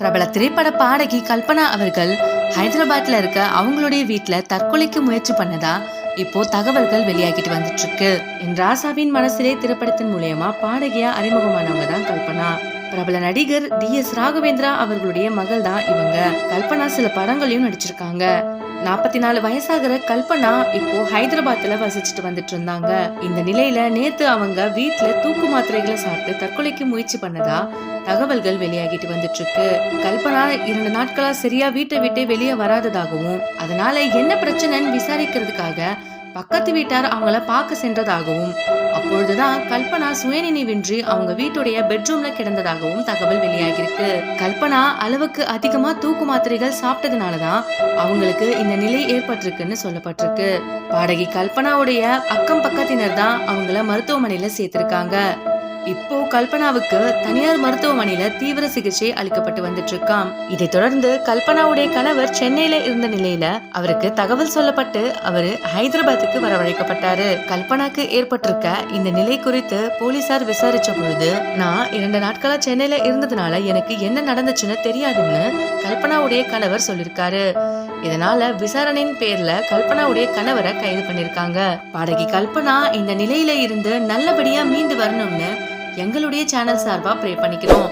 பிரபல திரைப்பட பாடகி கல்பனா அவர்கள் ஹைதராபாத்ல இருக்க அவங்களுடைய வீட்டுல தற்கொலைக்கு முயற்சி பண்ணதா இப்போ தகவல்கள் வெளியாகிட்டு வந்துட்டு இருக்கு என் ராசாவின் மனசிலே திரைப்படத்தின் மூலியமா பாடகியா அறிமுகமானவங்க தான் கல்பனா. பிரபல நடிகர் டி எஸ் ராகவேந்திரா அவர்களுடைய மகள் தான் இவங்க. கல்பனா சில படங்களையும் நடிச்சிருக்காங்க. நாற்பத்தி நாலு வயசாகிற கல்பனா இப்போ ஹைதராபாத்ல வசிச்சுட்டு வந்துட்டு இருந்தாங்க. இந்த நிலையில நேத்து அவங்க வீட்டுல தூக்கு மாத்திரைகளை சாப்பிட்டு தற்கொலைக்கு முயற்சி பண்ணதா தகவல்கள் வெளியாகிட்டு வந்துட்டு இருக்கு. கல்பனா இரண்டு நாட்களா சரியா வீட்டை விட்டே வெளியே வராததாகவும் அதனால என்ன பிரச்சனைன்னு விசாரிக்கிறதுக்காக பக்கத்து வீட்டார் அவங்கள பார்க்க சென்றதாகவும் அப்பொழுதுதான் கல்பனா சுயநினைவின்றி அவங்க வீட்டுடைய பெட்ரூம்ல கிடந்ததாகவும் தகவல் வெளியாகிருக்கு கல்பனா அளவுக்கு அதிகமா தூக்கு மாத்திரைகள் சாப்பிட்டதுனாலதான் அவங்களுக்கு இந்த நிலை ஏற்பட்டிருக்குன்னு சொல்லப்பட்டிருக்கு. பாடகி கல்பனாவுடைய அக்கம் பக்கத்தினர் தான் அவங்கள மருத்துவமனையில சேர்த்திருக்காங்க. இப்போ கல்பனாவுக்கு தனியார் மருத்துவமனையில தீவிர சிகிச்சை அளிக்கப்பட்டு வந்துட்டு இருக்காம் இதைத் தொடர்ந்து கல்பனாவுடைய கணவர் சென்னையில இருந்த நிலையில அவருக்கு தகவல் சொல்லப்பட்டு அவரு ஹைதராபாத்துக்கு வரவழைக்கப்பட்டாரு. கல்பனாக்கு ஏற்பட்டிருக்க இந்த நிலை குறித்து போலீசார் விசாரிச்ச பொழுது நான் இரண்டு நாட்களா சென்னையில இருந்ததுனால எனக்கு என்ன நடந்துச்சுன்னு தெரியாதுன்னு கல்பனாவுடைய கணவர் சொல்லிருக்காரு. இதனால விசாரணையின் பேர்ல கல்பனாவுடைய கணவரை கைது பண்ணிருக்காங்க. பாடகி கல்பனா இந்த நிலையில இருந்து நல்லபடியா மீண்டு வரணும்னு எங்களுடைய சேனல் சார்பாக ப்ரே பண்ணிக்கிறோம்.